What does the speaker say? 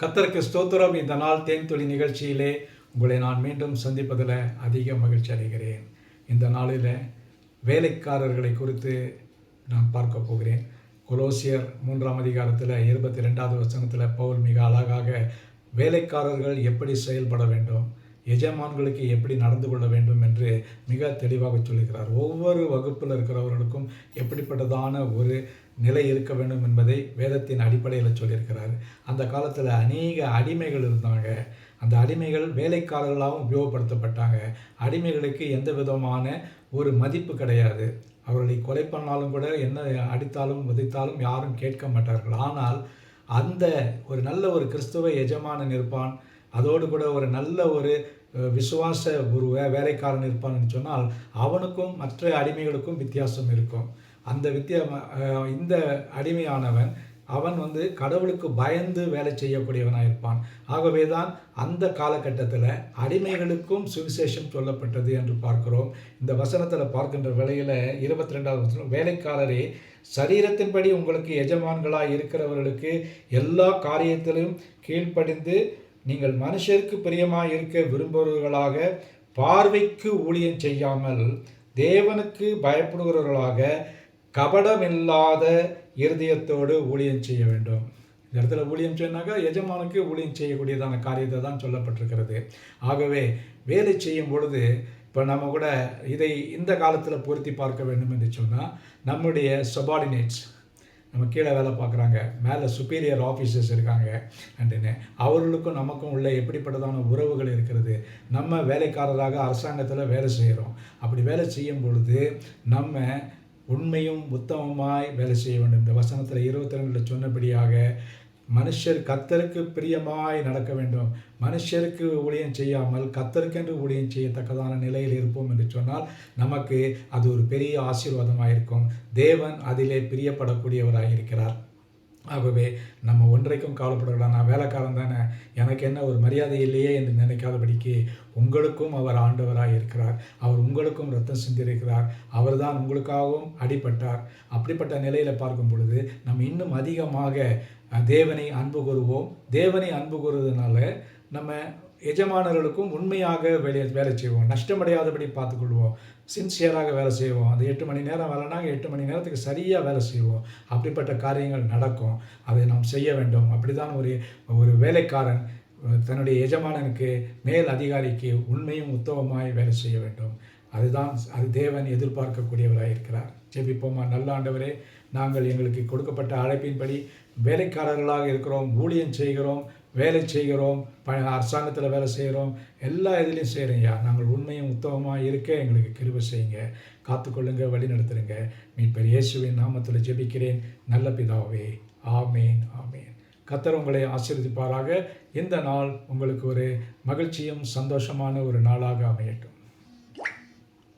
கத்தருக்கு ஸ்தோத்திரம். இந்த நாள் தேன் நிகழ்ச்சியிலே உங்களை நான் மீண்டும் சந்திப்பதில் அதிக மகிழ்ச்சி அடைகிறேன். இந்த நாளில் வேலைக்காரர்களை குறித்து நான் பார்க்க போகிறேன். கொலோசியர் மூன்றாம் அதிகாரத்தில் இருபத்தி ரெண்டாவது வசனத்தில் பவுல் மிக அழகாக வேலைக்காரர்கள் எப்படி செயல்பட வேண்டும்? எஜமான்களுக்கு எப்படி நடந்து கொள்ள வேண்டும் என்று மிக தெளிவாக சொல்லுகிறார். ஒவ்வொரு வகுப்பில் இருக்கிறவர்களுக்கும் எப்படிப்பட்டதான ஒரு நிலை இருக்க வேண்டும் என்பதை வேதத்தின் அடிப்படையில் சொல்லியிருக்கிறார். அந்த காலத்தில் அநேக அடிமைகள் இருந்தாங்க. அந்த அடிமைகள் வேலைக்காரர்களாகவும் உபயோகப்படுத்தப்பட்டாங்க. அடிமைகளுக்கு எந்த விதமான ஒரு மதிப்பு கிடையாது. அவர்களை கொலை பண்ணாலும் கூட என்ன அடித்தாலும் உதைத்தாலும் யாரும் கேட்க மாட்டார்கள். ஆனால் அந்த ஒரு நல்ல ஒரு கிறிஸ்துவ எஜமானன் இருப்பான். அதோடு கூட ஒரு நல்ல ஒரு விசுவாச ஒரு வே வேலைக்காரன் இருப்பான்னு சொன்னால் அவனுக்கும் மற்ற அடிமைகளுக்கும் வித்தியாசம் இருக்கும். அந்த வித்தியா இந்த அடிமையானவன் அவன் வந்து கடவுளுக்கு பயந்து வேலை செய்யக்கூடியவனாக இருப்பான். ஆகவே தான் அந்த காலகட்டத்தில் அடிமைகளுக்கும் சுவிசேஷம் சொல்லப்பட்டது என்று பார்க்கிறோம். இந்த வசனத்தில் பார்க்கின்ற வேளையில் இருபத்தி ரெண்டாவது வசனம் வேலைக்காரரே சரீரத்தின்படி உங்களுக்கு எஜமான்களாக இருக்கிறவர்களுக்கு எல்லா காரியத்திலும் கீழ்ப்படிந்து நீங்கள் மனுஷருக்கு பிரியமாக இருக்க விரும்புபவர்களாக பார்வைக்கு ஊழியம் செய்யாமல் தேவனுக்கு பயப்படுகிறவர்களாக கபடமில்லாத இருதயத்தோடு ஊழியம் செய்ய வேண்டும். இந்த இடத்துல ஊழியம் சொன்னாக்கா எஜமானுக்கு ஊழியம் செய்யக்கூடியதான காரியத்தை தான் சொல்லப்பட்டிருக்கிறது. ஆகவே வேலை செய்யும் பொழுது இப்போ நம்ம கூட இதை இந்த காலத்தில் பொருத்தி பார்க்க வேண்டும் என்று சொன்னால் நம்முடைய சபார்டினேட்ஸ் நம்ம கீழே வேலை பார்க்குறாங்க மேலே சுப்பீரியர் ஆஃபீஸர்ஸ் இருக்காங்க அப்படின்னு. அவர்களுக்கும் நமக்கும் உள்ள எப்படிப்பட்டதான உறவுகள் இருக்கிறது? நம்ம வேலைக்காரராக அரசாங்கத்தில் வேலை செய்கிறோம். அப்படி வேலை செய்யும் பொழுது நம்ம உண்மையும் உத்தமமாய் வேலை செய்ய வேண்டும். இந்த வசனத்தில் இருபத்தி ரெண்டில் சொன்னபடியாக மனுஷர் கத்தருக்கு பிரியமாய் நடக்க வேண்டும். மனுஷருக்கு ஊழியம் செய்யாமல் கத்தருக்கென்று ஊழியம் செய்யத்தக்கதான நிலையில் இருப்போம் என்று சொன்னால் நமக்கு அது ஒரு பெரிய ஆசீர்வாதமாக இருக்கும் தேவன் அதிலே பிரியப்படக்கூடியவராக இருக்கிறார் ஆகவே நம்ம ஒன்றைக்கும் கவலைப்படலாம் நான் வேலைக்காரன் தானே. எனக்கு என்ன ஒரு மரியாதை இல்லையே என்று நினைக்காதபடிக்கு உங்களுக்கும் அவர் ஆண்டவராக இருக்கிறார். அவர் உங்களுக்கும் ரத்தம் சிந்திருக்கிறார். அவர்தான் உங்களுக்காகவும் அடிபட்டார். அப்படிப்பட்ட நிலையில் பார்க்கும் பொழுது நம்ம இன்னும் அதிகமாக தேவனை அன்பு கூறுவோம். தேவனை அன்பு கூறுவதனால நம்ம எஜமானர்களுக்கும் உண்மையாக வேலை வேலை செய்வோம். நஷ்டமடையாதபடி பார்த்துக்கொள்வோம். சின்சியராக வேலை செய்வோம். அந்த எட்டு மணி நேரம் வேலைனா எட்டு மணி நேரத்துக்கு சரியாக வேலை செய்வோம். அப்படிப்பட்ட காரியங்கள் நடக்கும். அதை நாம் செய்ய வேண்டும். அப்படிதான் ஒரு ஒரு வேலைக்காரன் தன்னுடைய எஜமானனுக்கு மேல் அதிகாரிக்கு உண்மையும் உத்தவமாய் வேலை செய்ய வேண்டும். அதுதான் அது தேவன் எதிர்பார்க்கக்கூடியவராக இருக்கிறார். ஜெபிப்போமா? நல்ல ஆண்டவரே நாங்கள் எங்களுக்கு கொடுக்கப்பட்ட அழைப்பின்படி வேலைக்காரர்களாக இருக்கிறோம். ஊழியம் செய்கிறோம். வேலை செய்கிறோம் ப அரசாங்கத்தில் வேலை செய்கிறோம் எல்லா இதுலேயும் செய்கிறீங்க நாங்கள் உண்மையும் உத்தமமாக இருக்க எங்களுக்கு கிருபை செய்யுங்க. காத்துக்கொள்ளுங்க வழி நடத்துருங்க மீட்பர் இயேசுவின் நாமத்தில் ஜெபிக்கிறேன். நல்ல பிதாவே ஆமேன் ஆமேன். கத்தர் உங்களை ஆசீர்வதிப்பாராக. இந்த நாள் உங்களுக்கு ஒரு மகிழ்ச்சியும் சந்தோஷமான ஒரு நாளாக அமையட்டும்.